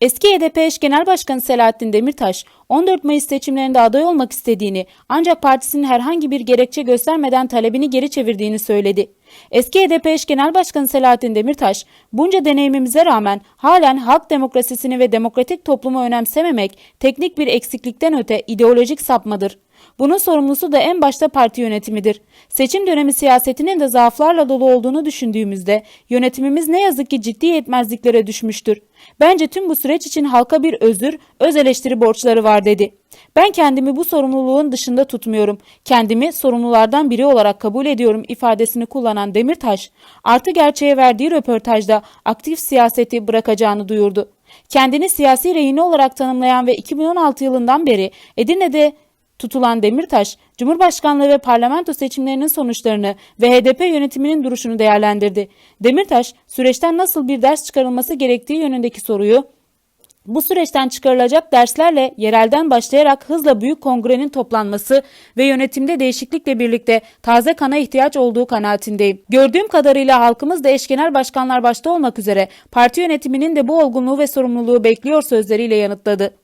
Eski HDP eş genel başkanı Selahattin Demirtaş, 14 Mayıs seçimlerinde aday olmak istediğini ancak partisinin herhangi bir gerekçe göstermeden talebini geri çevirdiğini söyledi. Eski HDP eş genel başkanı Selahattin Demirtaş, bunca deneyimimize rağmen halen halk demokrasisini ve demokratik toplumu önemsememek teknik bir eksiklikten öte ideolojik sapmadır. Bunun sorumlusu da en başta parti yönetimidir. Seçim dönemi siyasetinin de zaaflarla dolu olduğunu düşündüğümüzde yönetimimiz ne yazık ki ciddi yetmezliklere düşmüştür. Bence tüm bu süreç için halka bir özür, öz eleştiri borçları var dedi. Ben kendimi bu sorumluluğun dışında tutmuyorum. Kendimi sorumlulardan biri olarak kabul ediyorum ifadesini kullanan Demirtaş, artı gerçeğe verdiği röportajda aktif siyaseti bırakacağını duyurdu. Kendini siyasi rehine olarak tanımlayan ve 2016 yılından beri Edirne'de tutulan Demirtaş, Cumhurbaşkanlığı ve parlamento seçimlerinin sonuçlarını ve HDP yönetiminin duruşunu değerlendirdi. Demirtaş, süreçten nasıl bir ders çıkarılması gerektiği yönündeki soruyu bu süreçten çıkarılacak derslerle yerelden başlayarak hızla büyük kongrenin toplanması ve yönetimde değişiklikle birlikte taze kana ihtiyaç olduğu kanaatindeyim. Gördüğüm kadarıyla halkımız da eş genel başkanlar başta olmak üzere parti yönetiminin de bu olgunluğu ve sorumluluğu bekliyor sözleriyle yanıtladı.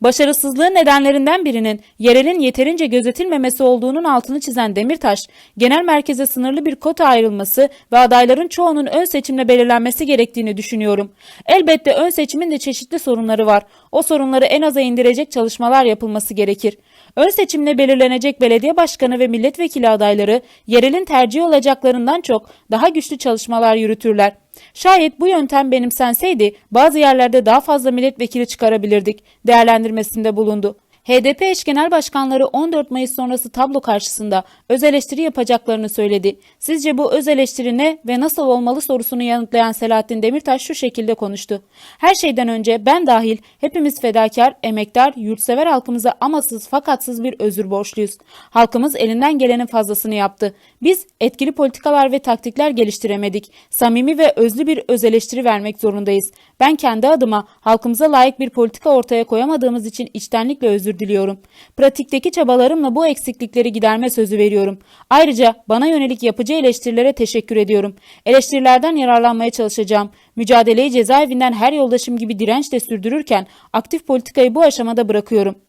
Başarısızlığın nedenlerinden birinin yerelin yeterince gözetilmemesi olduğunun altını çizen Demirtaş, genel merkeze sınırlı bir kota ayrılması ve adayların çoğunun ön seçimle belirlenmesi gerektiğini düşünüyorum. Elbette ön seçimin de çeşitli sorunları var. O sorunları en aza indirecek çalışmalar yapılması gerekir. Ön seçimle belirlenecek belediye başkanı ve milletvekili adayları yerelin tercihi olacaklarından çok daha güçlü çalışmalar yürütürler. Şayet bu yöntem benimsenseydi bazı yerlerde daha fazla milletvekili çıkarabilirdik değerlendirmesinde bulundu. HDP eş genel başkanları 14 Mayıs sonrası tablo karşısında öz eleştiri yapacaklarını söyledi. Sizce bu öz eleştiri ne ve nasıl olmalı sorusunu yanıtlayan Selahattin Demirtaş şu şekilde konuştu. Her şeyden önce ben dahil hepimiz fedakar, emektar, yurtsever halkımıza amasız fakatsız bir özür borçluyuz. Halkımız elinden gelenin fazlasını yaptı. Biz etkili politikalar ve taktikler geliştiremedik. Samimi ve özlü bir öz eleştiri vermek zorundayız. Ben kendi adıma halkımıza layık bir politika ortaya koyamadığımız için içtenlikle özür diliyorum. Pratikteki çabalarımla bu eksiklikleri giderme sözü veriyorum. Ayrıca bana yönelik yapıcı eleştirilere teşekkür ediyorum. Eleştirilerden yararlanmaya çalışacağım. Mücadeleyi cezaevinden her yoldaşım gibi dirençle sürdürürken aktif politikayı bu aşamada bırakıyorum.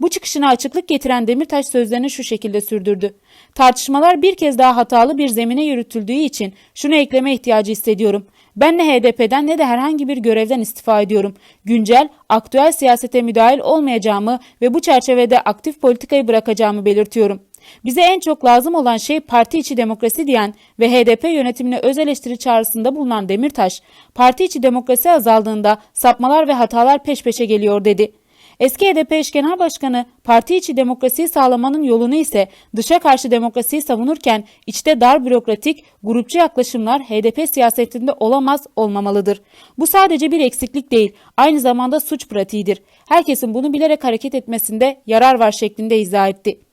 Bu çıkışına açıklık getiren Demirtaş sözlerini şu şekilde sürdürdü. Tartışmalar bir kez daha hatalı bir zemine yürütüldüğü için şunu ekleme ihtiyacı hissediyorum. Ben ne HDP'den ne de herhangi bir görevden istifa ediyorum. Güncel, aktüel siyasete müdahil olmayacağımı ve bu çerçevede aktif politikayı bırakacağımı belirtiyorum. Bize en çok lazım olan şey parti içi demokrasi diyen ve HDP yönetimine öz eleştiri çağrısında bulunan Demirtaş, parti içi demokrasi azaldığında sapmalar ve hatalar peş peşe geliyor dedi. Eski HDP eş genel başkanı parti içi demokrasiyi sağlamanın yolunu ise dışa karşı demokrasiyi savunurken içte dar bürokratik, grupçu yaklaşımlar HDP siyasetinde olamaz olmamalıdır. Bu sadece bir eksiklik değil, aynı zamanda suç pratiğidir. Herkesin bunu bilerek hareket etmesinde yarar var şeklinde izah etti.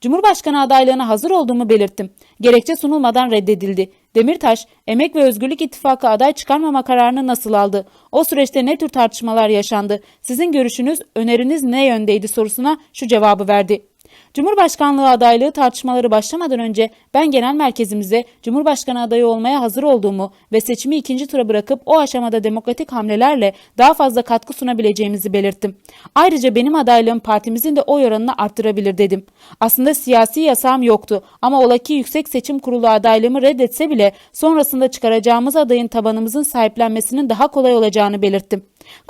Cumhurbaşkanı adaylığına hazır olduğumu belirttim. Gerekçe sunulmadan reddedildi. Demirtaş, Emek ve Özgürlük İttifakı aday çıkarmama kararını nasıl aldı? O süreçte ne tür tartışmalar yaşandı? Sizin görüşünüz, öneriniz ne yöndeydi sorusuna şu cevabı verdi. Cumhurbaşkanlığı adaylığı tartışmaları başlamadan önce ben genel merkezimize Cumhurbaşkanı adayı olmaya hazır olduğumu ve seçimi ikinci tura bırakıp o aşamada demokratik hamlelerle daha fazla katkı sunabileceğimizi belirttim. Ayrıca benim adaylığım partimizin de oy oranını arttırabilir dedim. Aslında siyasi yasağım yoktu ama ola ki Yüksek Seçim Kurulu adaylığımı reddetse bile sonrasında çıkaracağımız adayın tabanımızın sahiplenmesinin daha kolay olacağını belirttim.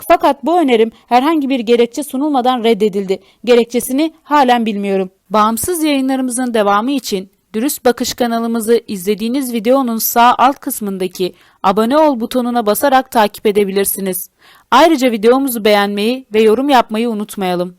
Fakat bu önerim herhangi bir gerekçe sunulmadan reddedildi. Gerekçesini halen bilmiyorum. Bağımsız yayınlarımızın devamı için Dürüst Bakış kanalımızı izlediğiniz videonun sağ alt kısmındaki abone ol butonuna basarak takip edebilirsiniz. Ayrıca videomuzu beğenmeyi ve yorum yapmayı unutmayalım.